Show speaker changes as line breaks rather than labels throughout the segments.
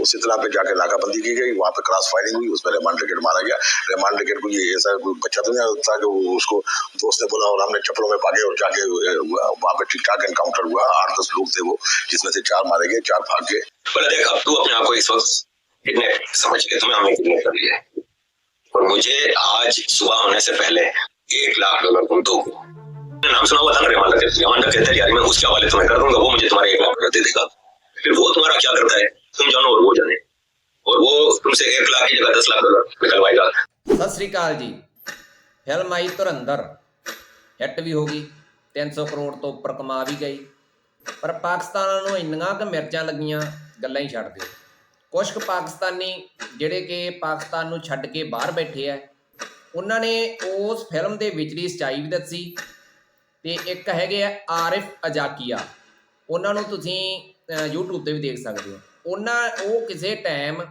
उस इतला पे जाके नाकाबंदी की गई, वहाँ पे क्रॉस फायरिंग हुई, उसमें रिमांड टिकट मारा गया। रिमांड टिकट को ये ऐसा बच्चा तो नहीं था कि उसको दोस्त ने बोला और हमने चप्पलों में भागे और जाके वहाँ पे ठीक ठाक एनकाउंटर हुआ। आठ दस लोग थे वो, जिसमें से चार मारे गए, चार भाग गए।
देख, तू अपने आप को इस वक्त समझ के तुम्हें हमने कर लिया और मुझे आज सुबह होने से पहले एक लाख डॉलर तुम दो। नाम सुना हुआ था ना रेमान उसके हवाले तुम्हें कर दूँगा, वो मुझे तुम्हारे एक लाख डॉलर दे देगा। फिर वो तुम्हारा क्या करता है? तुम जानो और वो जाने और वो तुमसे एक लाख की जगह दस लाख डॉलर निकलवाएगा
ਸਤਿ ਸ੍ਰੀ ਅਕਾਲ ਜੀ ਫਿਲਮ ਆਈ ਧੁਰੰਦਰ ਹਿੱਟ ਵੀ ਹੋ ਗਈ 300 ਕਰੋੜ ਤੋਂ ਉੱਪਰ ਕਮਾ ਵੀ ਗਈ ਪਰ ਪਾਕਿਸਤਾਨ ਨੂੰ ਇੰਨੀਆਂ ਕੁ ਮਿਰਚਾਂ ਲੱਗੀਆਂ ਗੱਲਾਂ ਹੀ ਛੱਡ ਦਿਓ ਕੁਝ ਕੁ ਪਾਕਿਸਤਾਨੀ ਜਿਹੜੇ ਕਿ ਪਾਕਿਸਤਾਨ ਨੂੰ ਛੱਡ ਕੇ ਬਾਹਰ ਬੈਠੇ ਆ ਉਹਨਾਂ ਨੇ ਉਸ ਫਿਲਮ ਦੇ ਵਿਚਲੀ ਸਚਾਈ ਵੀ ਦੱਸੀ ਤੇ ਇੱਕ ਹੈਗੇ ਆ ਆਰਿਫ ਅਜਾਕੀਆ ਉਹਨਾਂ ਨੂੰ ਤੁਸੀਂ ਅਹ, YouTube ਤੇ ਵੀ ਦੇਖ ਸਕਦੇ ਹੋ ਉਹਨਾਂ ਉਹ ਕਿਸੇ ਟਾਈਮ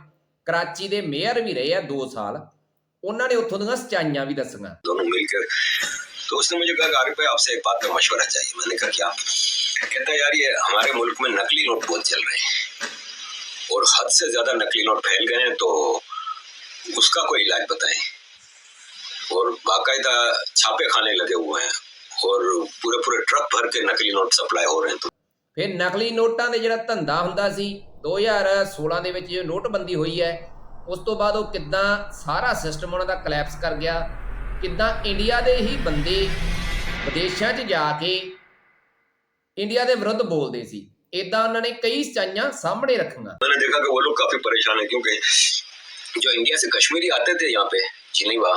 ਕਰਾਚੀ ਦੇ ਮੇਅਰ ਵੀ ਰਹੇ ਆ 2 ਸਾਲ ਉਹਨਾਂ ਨੇ ਉੱਥੋਂ ਦੀਆਂ ਸਚਾਈਆਂ ਵੀ ਦੱਸੀਆਂ
दोनों मिलकर तो उसने मुझे कहा कि आरिफ भाई आपसे एक बात का मशवरा चाहिए मैंने कहा क्या कहता है यार ये हमारे मुल्क में नकली नोट बहुत चल रहे हैं और हद से ज्यादा नकली नोट फैल गए हैं तो उसका कोई इलाज बताएं और बाकायदा छापे खाने लगे हुए हैं और पूरे पूरे ट्रक भर के नकली नोट सप्लाई हो रहे हैं तो
ਫਿਰ ਨਕਲੀ ਨੋਟਾਂ ਦੇ ਜਿਹੜਾ ਧੰਦਾ ਹੁੰਦਾ ਸੀ 2016 ਦੇ ਵਿੱਚ ਜੋ ਨੋਟਬੰਦੀ ਹੋਈ ਹੈ ਉਸ ਤੋਂ ਬਾਅਦ ਉਹ ਕਿੱਦਾਂ ਸਾਰਾ ਸਿਸਟਮ ਉਹਨਾਂ ਦਾ ਕਲੈਪਸ ਕਰ ਗਿਆ ਕਿੱਦਾਂ ਇੰਡੀਆ ਦੇ ਹੀ ਬੰਦੇ ਵਿਦੇਸ਼ਾਂ 'ਚ ਜਾ ਕੇ ਇੰਡੀਆ ਦੇ ਵਿਰੁੱਧ ਬੋਲਦੇ ਸੀ ਇਦਾਂ ਉਹਨਾਂ ਨੇ ਕਈ ਸਚਾਈਆਂ ਸਾਹਮਣੇ ਰੱਖੀਆਂ
मैंने देखा कि वो लोग काफी परेशान है क्योंकि जो इंडिया से कश्मीरी आते थे यहाँ पे जिनीवा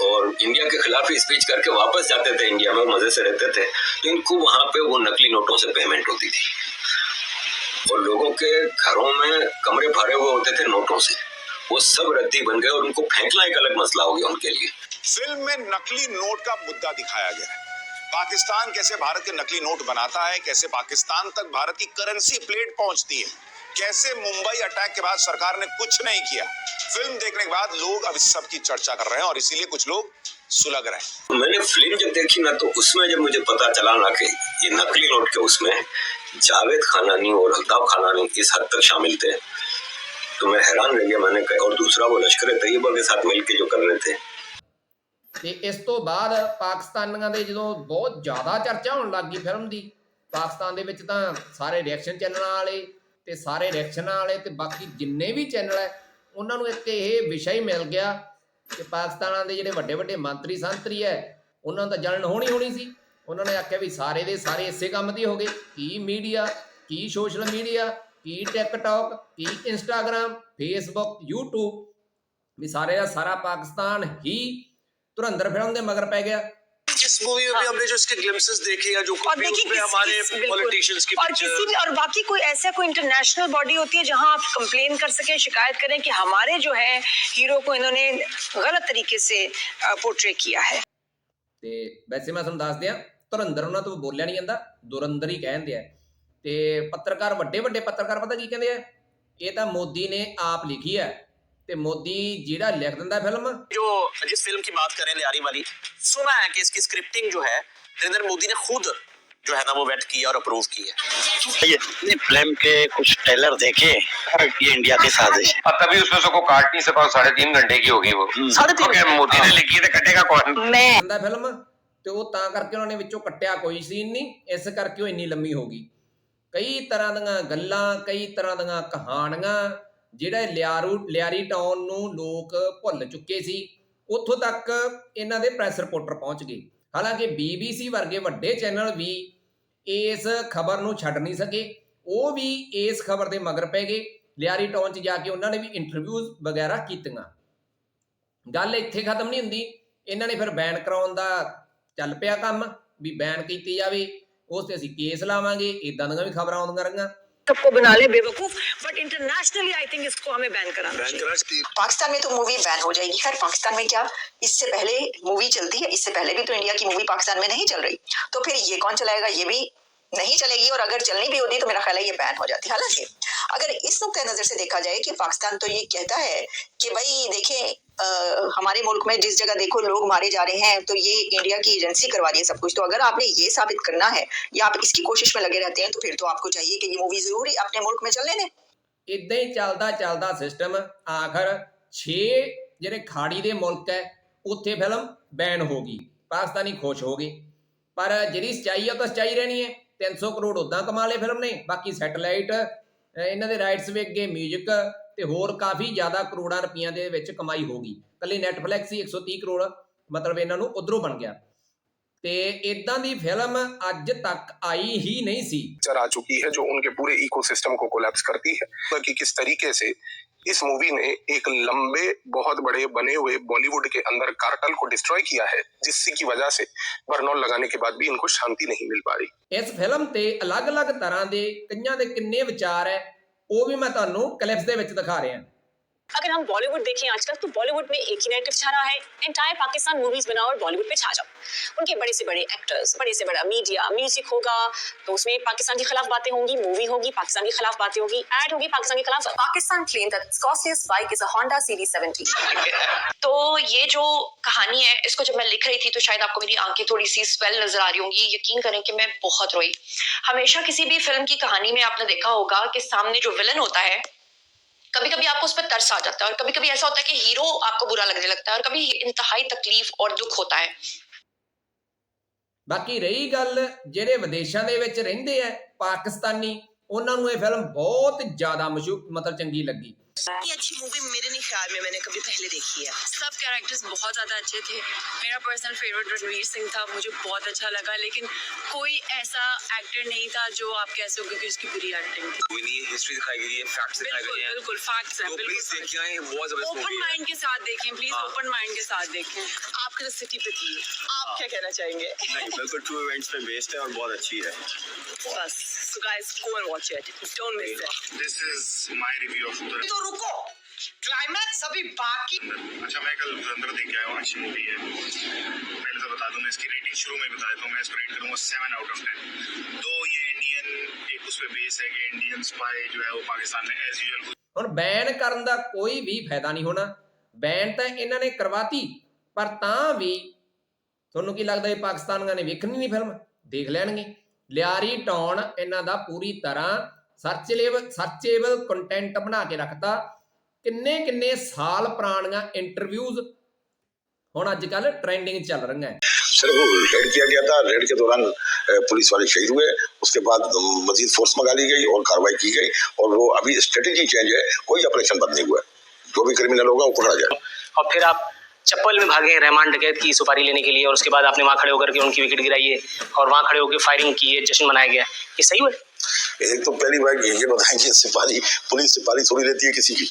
और इंडिया के खिलाफ ही स्पीच करके वापस जाते थे इंडिया में मजे से रहते थे तो इनको वहां पे वो नकली नोटों से पेमेंट होती थी और लोगों के घरों में कमरे भरे हुए होते थे नोटों से। वो सब रद्दी बन गए और उनको फेंकना एक अलग मसला हो गया उनके लिए।
फ़िल्म में नकली नोट का मुद्दा दिखाया गया है। पाकिस्तान कैसे भारत के नकली नोट बनाता है कैसे पाकिस्तान तक भारत की करेंसी प्लेट पहुँचती है कैसे मुंबई अटैक के बाद सरकार ने कुछ नहीं किया। फ़िल्म देखने के बाद लोग अब इस सब की चर्चा कर रहे हैं और इसीलिए कुछ लोग सुलग रहे हैं।
मैंने फ़िल्म जब देखी ना तो उसमें जब मुझे पता चला ना कि ये नकली नोट के उसमें जावेद खानानी और अल्ताफ खानानी इस हद तक शामिल थे तो मैं हैरान रह गया मैंने कहा और दूसरा वो लश्कर तैयबा के साथ मिलके जो कर रहे थे
ਤੇ ਇਸ ਤੋਂ ਬਾਅਦ ਪਾਕਿਸਤਾਨੀਆਂ ਦੇ ਜਦੋਂ ਬਹੁਤ ਜ਼ਿਆਦਾ ਚਰਚਾ ਹੋਣ ਲੱਗ ਗਈ ਫਿਲਮ ਦੀ ਪਾਕਿਸਤਾਨ ਦੇ ਵਿੱਚ ਤਾਂ ਸਾਰੇ ਰਿਐਕਸ਼ਨ ਚੈਨਲਾਂ ਵਾਲੇ ਤੇ ਸਾਰੇ ਰਿਐਕਸ਼ਨਾਂ ਵਾਲੇ ਤੇ ਬਾਕੀ ਜਿੰਨੇ ਵੀ ਚੈਨਲ ਹੈ ਉਹਨਾਂ ਨੂੰ ਇੱਕ ਇਹ ਵਿਸ਼ਾ ਹੀ ਮਿਲ ਗਿਆ ਕਿ ਪਾਕਿਸਤਾਨਾਂ ਦੇ ਜਿਹੜੇ ਵੱਡੇ ਵੱਡੇ ਮੰਤਰੀ ਸੰਤਰੀ ਹੈ ਉਹਨਾਂ ਨੂੰ ਤਾਂ ਜਲਣ ਹੋਣੀ ਹੋਣੀ ਸੀ ਉਹਨਾਂ ਨੇ ਆਖਿਆ ਵੀ ਸਾਰੇ ਦੇ ਸਾਰੇ ਇਸੇ ਕੰਮ ਦੀ ਹੋ ਗਏ ਕੀ ਮੀਡੀਆ ਕੀ ਸੋਸ਼ਲ ਮੀਡੀਆ ਕੀ ਟਿਕਟੌਕ ਕੀ ਇੰਸਟਾਗ੍ਰam ਫੇਸਬੁੱਕ YouTube ਵੀ ਸਾਰੇ ਦਾ ਸਾਰਾ ਪਾਕਿਸਤਾਨ ਹੀ ਧੁਰੰਧਰ ਫਿਲਮ ਦੇ ਮਗਰ ਪੈ ਗਿਆ
इस मूवी में भी हमने जो इसके ग्लिम्सेस देखे या जो
हाँ। और
भी
देखिए
उसमें
किस-
हमारे
किस- बिल्कुल।
पॉलिटिशियंस की
और किसी भी और बाकी कोई ऐसा कोई इंटरनेशनल बॉडी होती है जहां आप कंप्लेन कर सकें शिकायत करें कि हमारे जो है हीरो को इन्होंने गलत तरीके से पोर्ट्रे किया है
ਤੇ ਵੈਸੇ ਮੈਂ ਤੁਹਾਨੂੰ ਦੱਸ ਦਿਆਂ ਧੁਰੰਧਰ ਉਹਨਾਂ ਤੋਂ ਬੋਲਿਆ ਨਹੀਂ ਜਾਂਦਾ ਦੁਰੰਦਰ ਹੀ ਕਹਿੰਦੇ ਆ ਤੇ ਪੱਤਰਕਾਰ ਵੱਡੇ ਵੱਡੇ ਪੱਤਰਕਾਰ ਪਤਾ ਕੀ ਕਹਿੰਦੇ ਆ ਇਹ ਤਾਂ ਮੋਦੀ ਨੇ ਆਪ ਲਿਖੀ ਹੈ ਤੇ ਮੋਦੀ ਜਿਹੜਾ ਲਿਖ ਦਿੰਦਾ ਫਿਲਮ
जो जिस फिल्म की बात करें लियारी वाली सुना है कि इसकी स्क्रिप्टिंग जो है नरेंद्र मोदी ने खुद जो है ना वो वेट किया और अप्रूव की है
ये फिल्म के कुछ ट्रेलर देखे ये इंडिया की साजिश है
और तभी उसमें से को काट नहीं सका और साढ़े तीन घंटे की होगी वो
साढ़े तीन
क्योंकि मोदी ने लिखी है तो कटेगा कौन
मैं
ਦਿੰਦਾ ਫਿਲਮ ਤੇ ਉਹ ਤਾਂ ਕਰਕੇ ਉਹਨਾਂ ਨੇ ਵਿੱਚੋਂ ਕੱਟਿਆ ਕੋਈ ਸੀਨ ਨਹੀਂ, ਇਸ ਕਰਕੇ ਉਹ ਇੰਨੀ ਲੰਮੀ ਹੋ ਗਈ। ਕਈ ਤਰ੍ਹਾਂ ਦੀਆਂ ਗੱਲਾਂ, ਕਈ ਤਰ੍ਹਾਂ ਦੀਆਂ ਕਹਾਣੀਆਂ, ਜਿਹੜਾ ਲਿਆਰੂ, ਲਿਆਰੀ ਟਾਊਨ ਨੂੰ ਲੋਕ ਭੁੱਲ ਚੁੱਕੇ ਸੀ, ਉੱਥੋਂ ਤੱਕ ਇਹਨਾਂ ਦੇ ਪ੍ਰੈਸ ਰਿਪੋਰਟਰ ਪਹੁੰਚ ਗਏ। ਹਾਲਾਂਕਿ BBC ਵਰਗੇ ਵੱਡੇ ਚੈਨਲ ਵੀ ਇਸ ਖਬਰ ਨੂੰ ਛੱਡ ਨਹੀਂ ਸਕੇ। ਉਹ ਵੀ ਇਸ ਖਬਰ ਦੇ ਮਗਰ ਪੈ ਗਏ। ਲਿਆਰੀ ਟਾਊਨ 'ਚ ਜਾ ਕੇ ਉਹਨਾਂ ਨੇ ਵੀ ਇੰਟਰਵਿਊਜ਼ ਵਗੈਰਾ ਕੀਤੀਆਂ। ਗੱਲ ਇੱਥੇ ਖਤਮ ਨਹੀਂ ਹੁੰਦੀ। ਇਹਨਾਂ ਨੇ ਫਿਰ ਬੈਨ ਕਰਾਉਣ ਦਾ ਚੱਲ ਪਿਆ ਕੰਮ ਵੀ ਬੈਨ ਕੀਤੀ ਜਾਵੇ ਉਸ ਤੇ ਅਸੀਂ ਕੇਸ ਲਾਵਾਂਗੇ ਇਦਾਂ ਦੀਆਂ ਵੀ ਖਬਰਾਂ ਆਉਂਦੀਆਂ ਰਹੀਆਂ
सबको बना ले बेवकूफ बट इंटरनेशनली आई थिंक इसको हमें बैन कराना
बैन
चाहिए
करा चाहिए
पाकिस्तान में तो मूवी बैन हो जाएगी खैर पाकिस्तान में क्या इससे पहले मूवी चलती है इससे पहले भी तो इंडिया की मूवी पाकिस्तान में नहीं चल रही तो फिर ये कौन चलाएगा ये भी नहीं चलेगी और अगर चलनी भी होती तो मेरा ख्याल है ये बैन हो जाती हालांकि अगर इस नुक्ते नजर से देखा जाए कि पाकिस्तान तो ये कहता है कि भाई देखें अ, हमारे मुल्क में जिस जगह देखो लोग मारे जा रहे हैं तो ये इंडिया की एजेंसी करवा रही है सब कुछ तो अगर आपने ये साबित करना है या आप इसकी कोशिश में लगे रहते हैं तो फिर तो आपको चाहिए कि ये मूवी जरूर ही अपने मुल्क में चलने दें
ਇਦਾਂ ਹੀ ਚੱਲਦਾ ਚੱਲਦਾ ਸਿਸਟਮ ਆਖਰ 6 ਜਿਹੜੇ ਖਾੜੀ ਦੇ ਮੁਲਕ ਹੈ ਉੱਥੇ ਫਿਲਮ ਬੈਨ ਹੋ ਗਈ ਪਾਕਿਸਤਾਨੀ ਖੁਸ਼ ਹੋ ਗਏ ਪਰ ਜਿਹੜੀ ਸਚਾਈ ਆ ਉਹ ਤਾਂ ਸਚਾਈ ਰਹਿਣੀ ਹੈ 300 ਕਰੋੜ ਉਦਾਂ ਕਮਾ ਲਏ ਫਿਲਮ ਨੇ ਬਾਕੀ ਸੈਟਲਾਈਟ ਇਹਨਾਂ ਦੇ ਰਾਈਟਸ ਵੇਖ ਗਏ 뮤직 ਤੇ ਹੋਰ ਕਾਫੀ ਜ਼ਿਆਦਾ ਕਰੋੜਾਂ ਰੁਪਈਆਂ ਦੇ ਵਿੱਚ ਕਮਾਈ ਹੋ ਗਈ ਕੱਲੀ ਨੈਟਫਲਿਕਸ ਹੀ 130 ਕਰੋੜ ਮਤਲਬ ਇਹਨਾਂ ਨੂੰ ਉਧਰੋਂ ਬਣ ਗਿਆ ਤੇ ਇਦਾਂ ਦੀ ਫਿਲਮ ਅੱਜ ਤੱਕ ਆਈ ਹੀ ਨਹੀਂ ਸੀ
पिक्चर आ चुकी है जो उनके पूरे इकोसिस्टम को कोलैप्स करती है कि किस तरीके से इस मूवी ने एक लंबे बहुत बड़े बने हुए बॉलीवुड के अंदर कार्टल को डिस्ट्रॉय किया है जिसकी की वजह से बर्नौल लगाने के बाद भी इनको शांति नहीं मिल पा रही
ਇਸ ਫਿਲਮ ਤੇ ਅਲੱਗ-ਅਲੱਗ ਤਰ੍ਹਾਂ ਦੇ ਕਈਆਂ ਦੇ ਕਿੰਨੇ ਵਿਚਾਰ ਹੈ ਉਹ ਵੀ ਮੈਂ ਤੁਹਾਨੂੰ ਕਲਿੱਪਸ ਦੇ ਵਿੱਚ ਦਿਖਾ ਰਿਹਾ।
अगर हम बॉलीवुड देखें आजकल तो बॉलीवुड में एक ही नेरेटिव छा रहा है। एंटायर पाकिस्तान मूवीज़ बनाओ और बॉलीवुड पे छा जाओ। उनके बड़े से बड़े एक्टर्स बड़े से बड़ा मीडिया म्यूज़िक होगा तो उसमें पाकिस्तान के खिलाफ बातें होंगी मूवी होगी पाकिस्तान के खिलाफ बातें होगी एड होगी पाकिस्तान के खिलाफ।
Pakistan costliest bike is a Honda CD70.
तो ये जो कहानी है इसको जब मैं लिख रही थी तो शायद आपको मेरी आँखें थोड़ी सी स्वेल नज़र आ रही होंगी। यकीन करें कि मैं बहुत रोई। हमेशा किसी भी फ़िल्म की कहानी में आपने देखा होगा कि सामने जो विलन होता है कभी कभी आपको उस पर तरस आ जाता है और कभी कभी ऐसा होता है कि हीरो आपको बुरा लगने लगता है और कभी इंतहाई तकलीफ और दुख होता है
ਬਾਕੀ ਰਹੀ ਗੱਲ ਜਿਹੜੇ ਵਿਦੇਸ਼ਾਂ ਦੇ ਵਿੱਚ ਰਹਿੰਦੇ ਆ ਪਾਕਿਸਤਾਨੀ ਉਹਨਾਂ ਨੂੰ ਇਹ ਫਿਲਮ ਬਹੁਤ ਜ਼ਿਆਦਾ ਮਸ਼ਹੂਰ ਮਤਲਬ ਚੰਗੀ ਲੱਗੀ
इतनी अच्छी मूवी मेरे नहीं ख्याल में मैंने कभी पहले देखी है
सब कैरेक्टर्स बहुत ज्यादा अच्छे थे मेरा पर्सनल फेवरेट रणवीर सिंह था मुझे बहुत अच्छा लगा लेकिन कोई ऐसा एक्टर नहीं था जो आप कह सकोगे कि उसकी बुरी एक्टिंग थी
कोई नहीं हिस्ट्री दिखाई गई है फैक्ट्स दिखाए
बिल्कुल
गए हैं
बिल्कुल फैक्ट्स हैं
तो
बिल्कुल
प्लीज देखिए आए बहुत जबरदस्त
ओपन
मूवी है
माइंड के साथ देखें प्लीज
हाँ।
ओपन माइंड के साथ देखें
आपके तो सिटी पे थी आप क्या कहना चाहेंगे
नहीं बिल्कुल ट्रू इवेंट्स पे बेस्ड है और बहुत अच्छी है
बस so guys go and watch it don't miss it
this is my review of
तो रुको क्लाइमैक्स अभी बाकी
अच्छा मैं कल धुरंधर देख के आया हूँ अच्छी मूवी है पहले तो बता दूं मैं इसकी रेटिंग शुरू में बताया तो मैं इसको रेट करूंगा सेवन आउट ऑफ टेन तो ये इंडियन एक उस पे बेस है कि इंडियन स्पाई जो है वो पाकिस्तान में एज यूजल
ਹੁਣ ਬੈਨ ਕਰਨ ਦਾ ਕੋਈ ਵੀ ਫਾਇਦਾ ਨਹੀਂ ਹੋਣਾ ਬੈਨ ਤਾਂ ਇਹਨਾਂ ਨੇ ਕਰਵਾਤੀ ਪਰ ਤਾਂ ਵੀ ਤੁਹਾਨੂੰ ਕੀ ਲੱਗਦਾ ਇਹ ਪਾਕਿਸਤਾਨੀਆਂ ਨੇ ਵੇਖਣੀ ਨਹੀਂ ਫਿਲਮ ਦੇਖ ਲੈਣਗੇ ਲਿਆਰੀ ਟੌਨ ਇਹਨਾਂ ਦਾ ਪੂਰੀ ਤਰ੍ਹਾਂ ਸਰਚੇਬਲ ਸਰਚੇਬਲ ਕੰਟੈਂਟ ਬਣਾ ਕੇ ਰੱਖਤਾ ਕਿੰਨੇ ਕਿੰਨੇ ਸਾਲ ਪੁਰਾਣੀਆਂ ਇੰਟਰਵਿਊਜ਼ ਹੁਣ ਅੱਜ ਕੱਲ ਟ੍ਰੈਂਡਿੰਗ ਚੱਲ ਰਹੀਆਂ ਹੈ
सिर्फ रेड किया गया था रेड के दौरान अ, पुलिस वाले शहीद हुए उसके बाद मजीद फोर्स मंगा ली गई और कार्रवाई की गई और वो अभी स्ट्रेटेजी चेंज है कोई ऑपरेशन बंद नहीं हुआ है जो भी क्रिमिनल होगा वो पकड़ा जाए
और फिर आप चप्पल में भागे रहमान डकैत की सुपारी लेने के लिए और उसके बाद आपने वहाँ खड़े होकर के उनकी विकेट गिराई है और वहाँ खड़े होकर फायरिंग की है जश्न मनाया गया ये सही हुआ
एक तो पहली बात ये ये बताएं कि सिपाही पुलिस सिपाही थोड़ी लेती है किसी की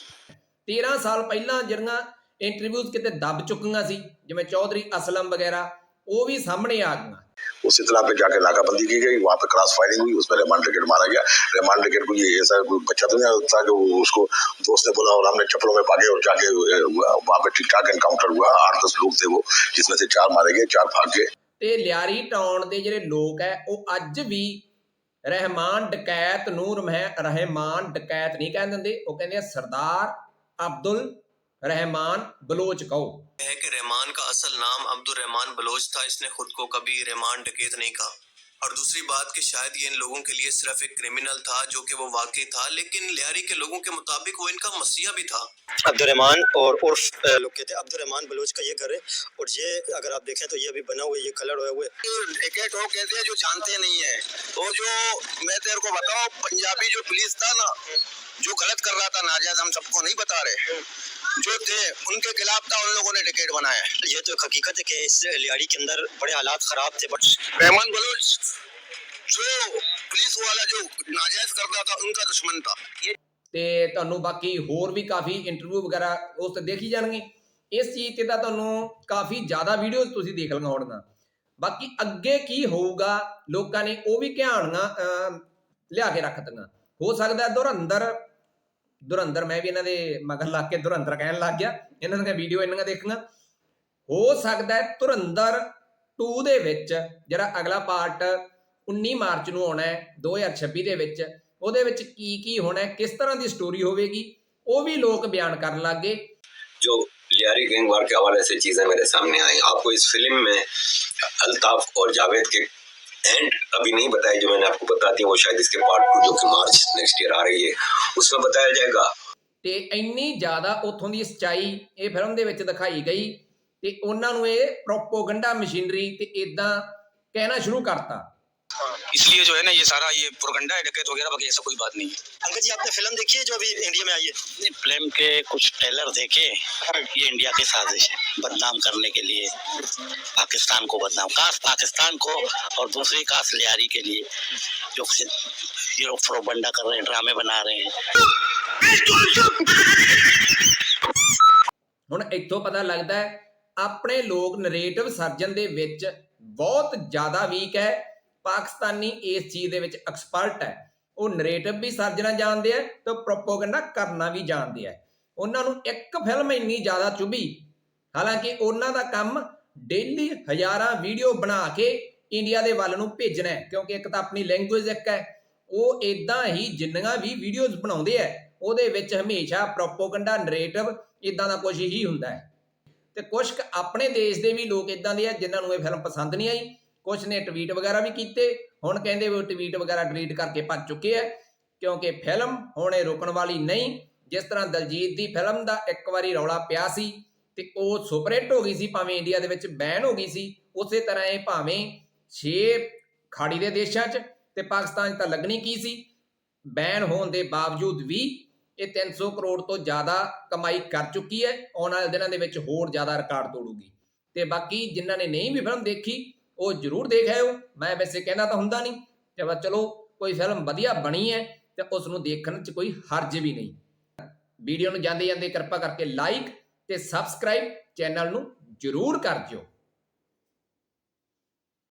13 ਸਾਲ ਪਹਿਲਾਂ ਜਿਹੜੀਆਂ ਇੰਟਰਵਿਊਜ਼ ਕਿਤੇ ਦੱਬ ਚੁੱਕੀਆਂ ਸੀ ਜਿਵੇਂ ਚੌਧਰੀ ਅਸਲਮ ਵਗੈਰਾ ਉਹ ਵੀ ਸਾਹਮਣੇ ਆ ਗਈਆਂ
उस इतला पे जाकर नाकाबंदी की गई वहाँ पे क्रॉस फायरिंग हुई उसमें रेमान टिकट मारा गया रेमान टिकट को ये ऐसा कोई बच्चा तो नहीं था कि वो उसको दोस्त ने बोला और हमने चप्पलों में भागे और जाके अ, वहाँ पे ठीक ठाक एनकाउंटर हुआ आठ दस लोग थे वो जिसमें से चार मारे गए चार भाग गए
ਤੇ ਲਿਆਰੀ ਟਾਉਣ ਦੇ ਜਿਹੜੇ ਲੋਕ ਹੈ ਉਹ ਅੱਜ ਵੀ ਰਹਿਮਾਨ ਡਕੈਤ ਨੂੰ ਰਹਿ- ਰਹਿਮਾਨ ਡਕੈਤ ਨਹੀਂ ਕਹਿ ਦਿੰਦੇ ਉਹ ਕਹਿੰਦੇ ਆ ਸਰਦਾਰ ਅਬਦੁਲ रहमान बलोच कहो
है कि रहमान का असल नाम अब्दुल रहमान बलोच था इसने खुद को कभी रहमान डकैत नहीं कहा और दूसरी बात कि शायद ये इन लोगों के लिए सिर्फ़ एक क्रिमिनल था जो कि वो वाकई था लेकिन लियारी के लोगों के मुताबिक वो इनका मसीहा भी था।
अब्दुलरहमान और उर्फ़ लोग कहते हैं अब्दुलरहमान बलोच का ये घर है और ये अगर आप देखें तो ये अभी बना हुआ है ये कलर हुआ हुआ है।
डकैत कहते हैं जो जानते नहीं है। वो जो मैं तेरे को बताऊँ पंजाबी जो पुलिस था ना जो गलत कर रहा था नाजायज हम सबको नहीं बता रहे। जो थे उनके खिलाफ था उन लोगों ने डिकेट बनाया
ये तो एक हकीकत है कि इस लियाड़ी के अंदर बड़े हालात खराब थे बट
रहमान बलोच जो पुलिस वाला जो नाजायज करता था उनका दुश्मन था
ਤੇ ਤੁਹਾਨੂੰ ਬਾਕੀ ਹੋਰ ਵੀ ਕਾਫੀ ਇੰਟਰਵਿਊ ਵਗੈਰਾ ਉਸ ਤੇ ਦੇਖੀ ਜਾਣਗੇ ਇਸ ਚੀਜ਼ ਤੇ ਤਾਂ ਤੁਹਾਨੂੰ ਕਾਫੀ ਜ਼ਿਆਦਾ ਵੀਡੀਓਜ਼ ਤੁਸੀਂ ਦੇਖ ਲਈਆਂ ਹੋਣਗੀਆਂ ਬਾਕੀ ਅੱਗੇ ਕੀ ਹੋਊਗਾ ਲੋਕਾਂ ਨੇ ਉਹ ਵੀ ਧਿਆਨਾਂ ਅਮ, ਲਿਆ ਕੇ ਰੱਖ ਦਿੱਤੀਆਂ ਹੋ ਸਕਦਾ ਧੁਰੰਦਰ ਧੁਰੰਦਰ ਮੈਂ ਵੀ ਇਹਨਾਂ ਦੇ ਮਗਰ ਲੱਗ ਕੇ ਧੁਰੰਦਰ ਕਹਿਣ ਲੱਗ ਗਿਆ ਇਹਨਾਂ ਦੀਆਂ ਵੀਡੀਓ ਇਹਨਾਂ ਦੀਆਂ ਦੇਖੀਆਂ ਹੋ ਸਕਦਾ ਹੈ ਧੁਰੰਦਰ 2 ਦੇ ਵਿੱਚ ਜਿਹੜਾ ਅਗਲਾ ਪਾਰਟ 19 ਮਾਰਚ ਨੂੰ ਆਉਣਾ ਹੈ 2026 ਦੇ ਵਿੱਚ ਉਹਦੇ ਵਿੱਚ ਕੀ ਕੀ ਹੋਣਾ ਹੈ ਕਿਸ ਤਰ੍ਹਾਂ ਦੀ ਸਟੋਰੀ ਹੋਵੇਗੀ ਉਹ ਵੀ ਲੋਕ ਬਿਆਨ ਕਰਨ ਲੱਗੇ
जो लियारी गैंग वार के हवाले से चीजें मेरे सामने आई आपको इस फिल्म में अल्ताफ और जावेद के एंड अभी नहीं बताया जो मैंने आपको बता दिया वो शायद इसके पार्ट टू जो कि मार्च नेक्स्ट ईयर आ रही है उसमें बताया जाएगा
ਤੇ ਇੰਨੀ ਜ਼ਿਆਦਾ ਉਥੋਂ ਦੀ ਸਚਾਈ ਇਹ ਫਿਲਮ ਦੇ ਵਿੱਚ ਦਿਖਾਈ ਗਈ ਤੇ ਉਹਨਾਂ ਨੂੰ ਇਹ ਪ੍ਰੋਪੋਗੰਡਾ ਮਸ਼ੀਨਰੀ ਤੇ ਇਦਾਂ ਕਹਿਣਾ ਸ਼ੁਰੂ ਕਰਤਾ
इसलिए जो है ना ये सारा ये प्रोगंडा है डकैत वगैरह बाकी ऐसा कोई बात नहीं है
अंकल जी आपने फिल्म देखी है जो अभी इंडिया में आई है
फिल्म के कुछ ट्रेलर देखे ये इंडिया की साजिश है बदनाम करने के लिए पाकिस्तान को बदनाम काश पाकिस्तान को और दूसरी काश लियारी के लिए जो ये लोग प्रोगंडा कर रहे हैं ड्रामे बना रहे हैं
ਹੁਣ ਇੱਥੋਂ ਪਤਾ ਲੱਗਦਾ ਹੈ ਆਪਣੇ ਲੋਕ ਨਰੇਟਿਵ ਸਰਜਨ ਦੇ ਵਿੱਚ ਬਹੁਤ ਜ਼ਿਆਦਾ ਵੀਕ ਹੈ ਪਾਕਿਸਤਾਨੀ ਇਸ ਚੀਜ਼ ਦੇ ਵਿੱਚ ਐਕਸਪਰਟ ਹੈ। ਉਹ ਨਰੇਟਿਵ ਵੀ ਸਰਜਣਾ ਜਾਣਦੇ ਆ ਤੇ ਪ੍ਰੋਪੋਗੰਡਾ ਕਰਨਾ ਵੀ ਜਾਣਦੇ ਆ। ਉਹਨਾਂ ਨੂੰ ਇੱਕ ਫਿਲਮ ਇੰਨੀ ਜ਼ਿਆਦਾ ਚੁਭੀ। ਹਾਲਾਂਕਿ ਉਹਨਾਂ ਦਾ ਕੰਮ ਡੇਲੀ ਹਜ਼ਾਰਾਂ ਵੀਡੀਓ ਬਣਾ ਕੇ ਇੰਡੀਆ ਦੇ ਵੱਲ ਨੂੰ ਭੇਜਣਾ ਹੈ, ਕਿਉਂਕਿ ਇੱਕ ਤਾਂ ਆਪਣੀ ਲੈਂਗੁਏਜ ਇੱਕ ਹੈ। ਉਹ ਇਦਾਂ ਹੀ ਜਿੰਨੀਆਂ ਵੀ ਵੀਡੀਓਜ਼ ਬਣਾਉਂਦੇ ਆ, ਉਹਦੇ ਵਿੱਚ ਹਮੇਸ਼ਾ ਪ੍ਰੋਪੋਗੰਡਾ ਨਰੇਟਿਵ ਇਦਾਂ ਦਾ ਕੁਝ ਹੀ ਹੁੰਦਾ ਹੈ। ਤੇ ਕੁਝ ਕੁ ਆਪਣੇ ਦੇਸ਼ ਦੇ ਵੀ ਲੋਕ ਇਦਾਂ ਦੇ ਆ, ਜਿਨ੍ਹਾਂ ਨੂੰ ਇਹ ਫਿਲਮ ਪਸੰਦ ਨਹੀਂ ਆਈ। ਕੁਝ ਨੇ ਟਵੀਟ ਵਗੈਰਾ ਵੀ ਕੀਤੇ, ਹੁਣ ਕਹਿੰਦੇ ਵੀ ਉਹ ਟਵੀਟ ਵਗੈਰਾ ਡਿਲੀਟ ਕਰਕੇ ਭੱਜ ਚੁੱਕੇ ਆ, ਕਿਉਂਕਿ ਫਿਲਮ ਹੁਣ ਇਹ ਰੁਕਣ ਵਾਲੀ ਨਹੀਂ। ਜਿਸ ਤਰ੍ਹਾਂ ਦਲਜੀਤ ਦੀ ਫਿਲਮ ਦਾ ਇੱਕ ਵਾਰੀ ਰੌਲਾ ਪਿਆ ਸੀ ਤੇ ਉਹ ਸੁਪਰ ਹੋ ਗਈ ਸੀ, ਭਾਵੇਂ ਇੰਡੀਆ ਦੇ ਵਿੱਚ ਬੈਨ ਹੋ ਗਈ ਸੀ, ਉਸੇ ਤਰ੍ਹਾਂ ਇਹ ਭਾਵੇਂ 6 ਖਾੜੀ ਦੇ ਦੇਸ਼ਾਂ 'ਚ ਤੇ ਪਾਕਿਸਤਾਨ 'ਚ ਤਾਂ ਲੱਗਣੀ ਕੀ ਸੀ? ਬੈਨ ਹੋਣ ਦੇ ਬਾਵਜੂਦ ਵੀ ਇਹ 300 ਕਰੋੜ ਤੋਂ ਜ਼ਿਆਦਾ ਕਮਾਈ ਕਰ ਚੁੱਕੀ ਹੈ, ਆਉਣ ਵਾਲੇ ਦਿਨਾਂ ਦੇ ਵਿੱਚ ਹੋਰ ਜ਼ਿਆਦਾ ਰਿਕਾਰਡ ਤੋੜੂਗੀ। ਤੇ ਬਾਕੀ ਜਿਨ੍ਹਾਂ ਨੇ ਨਹੀਂ ਵੀ ਫਿਲਮ ਦੇਖੀ ਉਹ ਜਰੂਰ ਦੇਖ ਆਇਓ। ਮੈਂ ਵੈਸੇ ਕਹਿੰਦਾ ਤਾਂ ਹੁੰਦਾ ਨਹੀਂ ਤੇ ਬਸ ਚਲੋ, ਕੋਈ ਫਿਲਮ ਵਧੀਆ ਬਣੀ ਹੈ ਤੇ ਉਸ ਨੂੰ ਦੇਖਣ 'ਚ ਕੋਈ ਹਰਜ ਵੀ ਨਹੀਂ। ਵੀਡੀਓ ਨੂੰ ਜਾਂਦੇ ਜਾਂਦੇ ਕਿਰਪਾ ਕਰਕੇ ਲਾਈਕ ਤੇ ਸਬਸਕ੍ਰਾਈਬ ਚੈਨਲ ਨੂੰ ਜਰੂਰ ਕਰ ਦਿਓ।